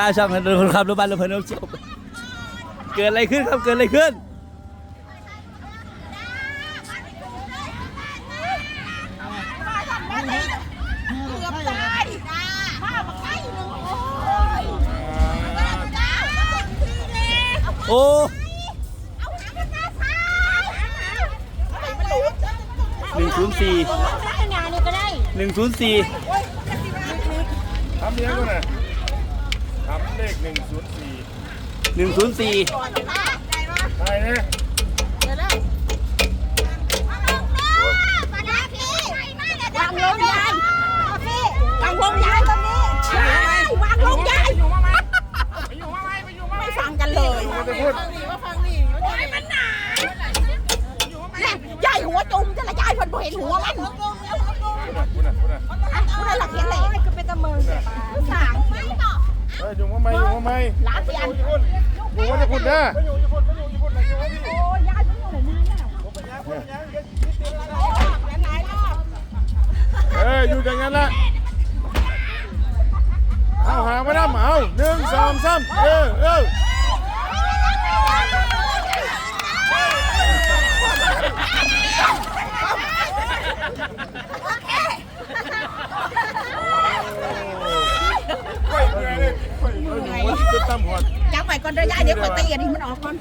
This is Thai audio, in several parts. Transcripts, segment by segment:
ตาช่องถนนคนขับรถบัสรถเพลินรถเชี่ยวเกิดอะไรขึ้นครับ เกิดอะไรขึ้น โอ้ยหนึ่งศูนย์สี่หนึ่งศูนย์สี่ทำเนี้ยก่อนนะ เลขหนึ่งศูนย์สี่หนึ่งศูนย์สี่ก่อนนะได้ปะใช่เนี่ยเดี๋ยวนะวางลงยายวางลงยายตอนนี้วางลงยาย อยู่มาไหมอยู่มาไหมล้านเสียนอยู่ว่าจะพูดนะโอ้ยายมันอยู่ไหนน่ะเฮ้ยอยู่อย่างนั้นละเอาหามาดำเอาหนึ่งสองสามเออเออค่อยเหนื่อยเลยค่อยเหนื่อยเป็นตำรว จจับไปก่อนเด้อยายเดี๋ยวข่อยตีอันนี้มันออกก่อน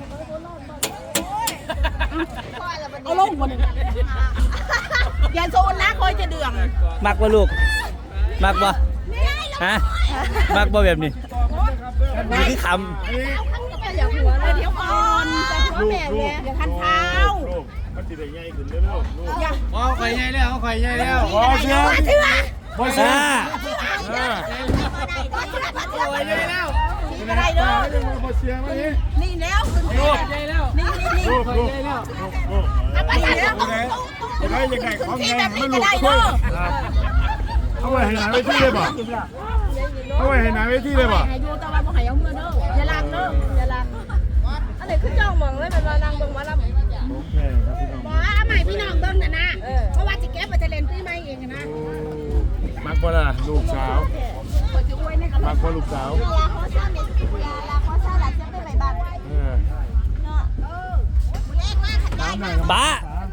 เอาลงบนอย่าโซนนะคอยจะเดืองมักบ่ลูก มักบ่ฮะมักบ่แบบนี้นี่คือคอย่าหัวเลยเดี๋ยวก่อนจะหัวลูกแม่ลูเนี่กยอย่าทันเท้าลูกมันจะได้ใหญ่ขึ้นเรื่อยๆลูกอาอ๋อข่อยใหญ่แล้วข่อยใหญ่แล้วพอเสียเถื่อ พอำเสียอ่าอ่าข่อยใหญ่แล้วไม่ได้เด้อพอเสียมาดินี่แล้วขึ้นลูกใหญ่แล้วนี่นี่นี่ลูกลูกลูกลูกไปแล้วต้องจะได้ยังไงของที่ไงแบบไม่นี้ลูก็กได้ช่วยเด้อเอาไว้ให้หนาไว้ที่เลยบ่เอาไว้ให้หนาไว้ที่เลยบ่หายอยู่แต่ว่าบ่หายเอาเมื่อเด้ออย่าลากเด้ออย่าลากอันไหนคือจ้องมองเลยเป็นว่านั่งเบิ่งมาลำโอเคครับพี่น้องบ่เอาใหม่พี่น้องเบิ่งน่ะนะเพราะว่าสิเก็บไปจะเล่นปีใหม่เองนะ มักบ่ล่ะลูกสาวข่อยสิอวยในกระมักบ่ลูกสาวลาขอซ่าเม็ดยาลาขอซ่าหลักจะไปใบบ้านเออเนาะเออเลขว่าขันได้มาป้า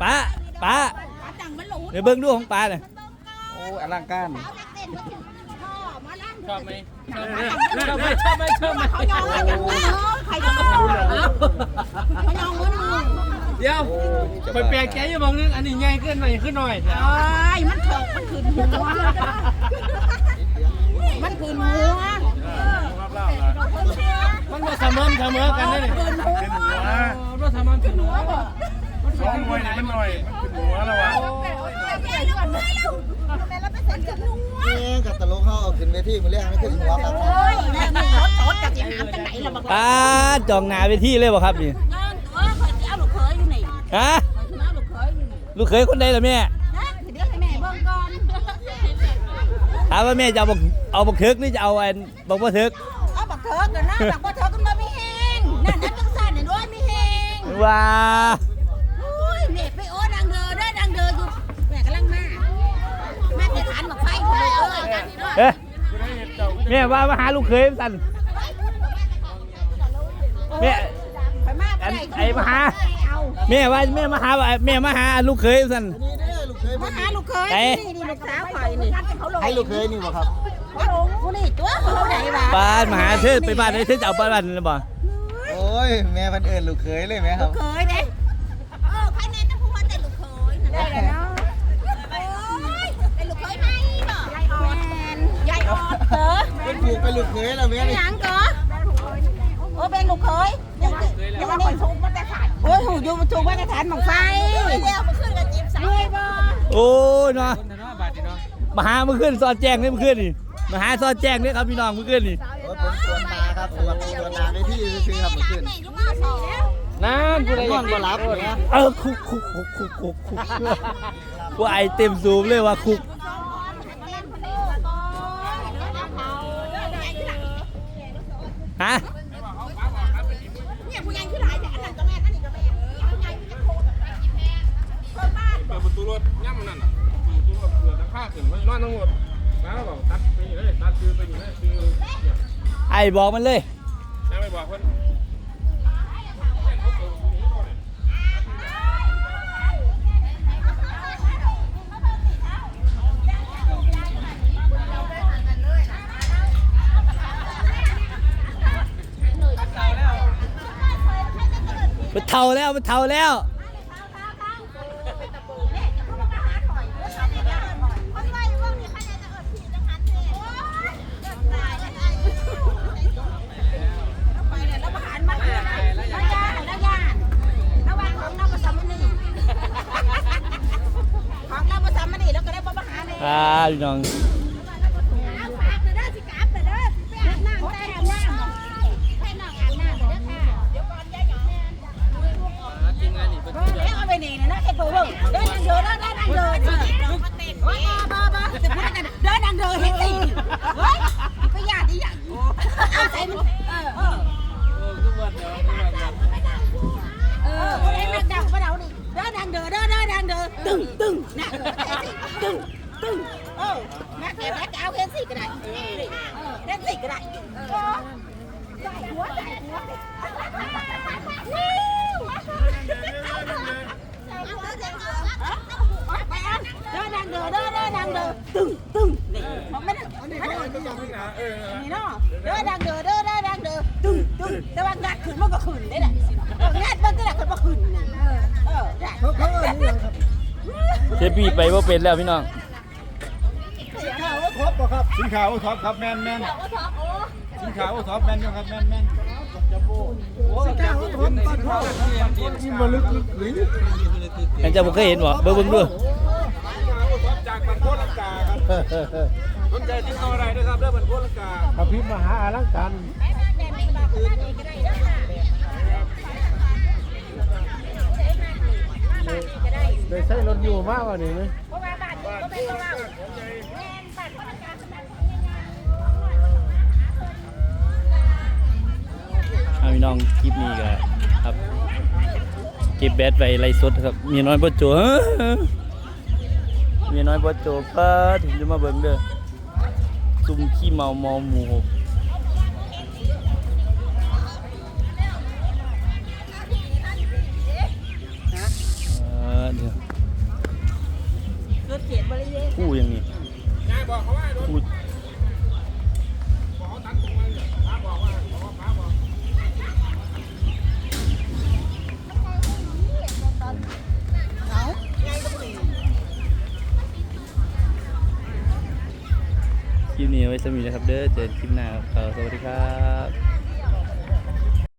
ป้าป้าปาจังมันหลูเดี๋ยวเบิ่งดูของป้าหน่อยโอ้อลังการเขาจะเต้นก็ถึงพ่อมาลั่นชอบไหมชอบไหมชอบไหมชอบไหมชอบไหมเขายองมาจากมือใครจะมาเขายองมือมือเดี๋ยว ไปแปลกใจอยู่บางนึงอันนี้ใหญ่ขึ้นหน่อยขึ้นหน่อยไอ้มันถกมันขืนหัวมันขืนหัวรับเล่าล่ะมันบ่เสมอเสมอกันเลยเป็นหัวบ่เสมอขึ้นหัวบ่สองหน่วยนี่มันหน่อยมันเป็นหัวแล้ววะนี่กับตลกเขาเอาขึ้นเวทีมาเรียกไม่ขึ้นหัวครับโอ้ยแม่นี่รถรถจะหามจังไหนล่ะบักป้าจองหนาไปที่เลยบ่ครับนี่เออเออยจะเอาลูกเขยอยู่นี่ฮะ ลูกเขยคนใดล่ะแม่นะเดี๋ยวให้แม่เบิ่งก่อนถามว่าแม่จะเอาบักเอาบักเถิกหรือจะเอาอันบักบ่เถิกเอาบักเถิกกันนะบักว่าเถิกกันมาไม่แห้งนั่นนั่นจังสั่นน่ะด้วยไม่แห้งว้าอุ้ยแม่ไปโอ้ดังเด้อได้ดังเด้ออยู่แม่กำลังมาแม่จะทานบักไฟพุ่นเลยเออกันนี่เด้อเอ๊ะจะได้เห็นเจ้าแม่ว่ามาหาลูกเขยสั่นแม่ไปมาบ่ด้ไอ้มาหาเอา แม่ว่าแม่มาหาว่าแม่มาหาลูกเขยสั่นนี่เด้อลูกเคยมาหาลูกเคยไหนนี่นี่ลูกสาวข่อยนี่ให้ลูกเคยนี่บ่ครับเขาลงผู้นี่ตัวเขาไหนวะบ้านมาหาเธอไปบ้านไหนเธอจะเอาไปบ้านนั่นบ่โอ้ยแม่เพันเอิญลูกเคยเลยไหมคลูรับกเคยเด้เออใครแน่นะผู้ว่าแต่ลูกเคยได้แล้วเนาะโอ้ยเป็นลูกเคยไหมบ่ยายออดแมนยายออดเด้อเป็นผูกเป็นลูกเคยแล้วแม่เป็นนี่หยังก็โอ้เป็นลูกเคยยังยังว่าคนถูกมาแต่ฐาน โอ้ยถูกอยู่ถูกมาแต่ฐานหมองไฟเร็วมาขึ้นกับจีบสาวเลยบ่โอ้ยเนาะคนทะเลาะบาดนี่เนาะมาหาเมื่อคืนซอดแจ้งนี่เมื่อคืนนี่มาหาซอดแจ้งนี่ครับพี่น้องเมื่อคืนนี่โอ้ยผมสวนตาครับสวนสวนตาเวทีซื้อๆครับเมื่อคืนแม่ยุมาสี่แล้วนั่นผู้ใดร่วงบ่รับนะเออคุกคุกคุกคุกคุกคุกว่าไอเต็มซูมเลยว่าคุกฮะ บอกมันเลยน้าไปบอกเพิ่นมันเท่าแล้วมันเท่าแล้ว มาหาเลย อ่าพี่น้อง เอาฝากเลยเด้อสิกลับเลยเด้อสิไปอาบน้ำแต่อาบน้ำให้น้องอาบน้ำเลยเด้อค่ะเดี๋ยวก่อนยายหยองแม่เฮ้ยเอาไปนี่นะเฮ็ดบ่เบิ่งเดินนางเดินเดินนางเดินสิบ่บ่บ่จะพูดกันเดินนางเดินเฮ็ดสิเฮ้ยไปญาติญาติเอาใส่มันเออเออเออบ่ได้นักดาวบ่ดาวนี่เดินนางเดินเดินเดินนางเดินตึ้งตึ้งน่ะตึ้ง ตึ้งเออแม่แกแม่เอาเฮ็ดสิก็ได้เฮ็ดสิก็ได้เออใส่หัวใส่หัวเดินนางเดินเดินเดินนางเดินตึ้งตึ้งนี่มันไม่ได้นี่เนาะเดินนางเดินเดินเดินางเดินตึ้งตึ้งแต่ว่างัดขึ้นมันก็ขึ้นได้แหละงัดมันก็ได้ขึ้นมาขึ้นเออได้เขาเขาเอิ้นนี่ยังครับเชฟพี่ไปว่าเป็นแล้วพี่น้อง ปบ่ครับสินค้าโอท็อปครับแม่นแม่นสินค้าโอท็อปแม่นอยู่ครับแม่นแม่นสินค้าโอท็อปบ้านพ่อนี่บ่ลึกลึกหรือยังจะบ่เคยเห็นบ่เบิ่งเบิ่งดูสินค้าโอท็อปจากบันโพลังกาครับสนใจติดต่อได้นะครับเด้อบันโพลังกาอภิมหาอลังการได้ใช้รถอยู่มากกว่านี้ไหมเพราะว่าบ้านนี้ก็เป็นของเรา น้องคลิปนี้ก็ครับ เก็บแบตไว้ไล่สดครับ มีน้อยบ่โจมีน้อยบ่โจป้าถึงจะมาเบิ่งเด้อซุ่มขี้เมาเมาหมู สมีนะครับ เด้อเจอกันคลิปหน้าครับสวัสดีครับ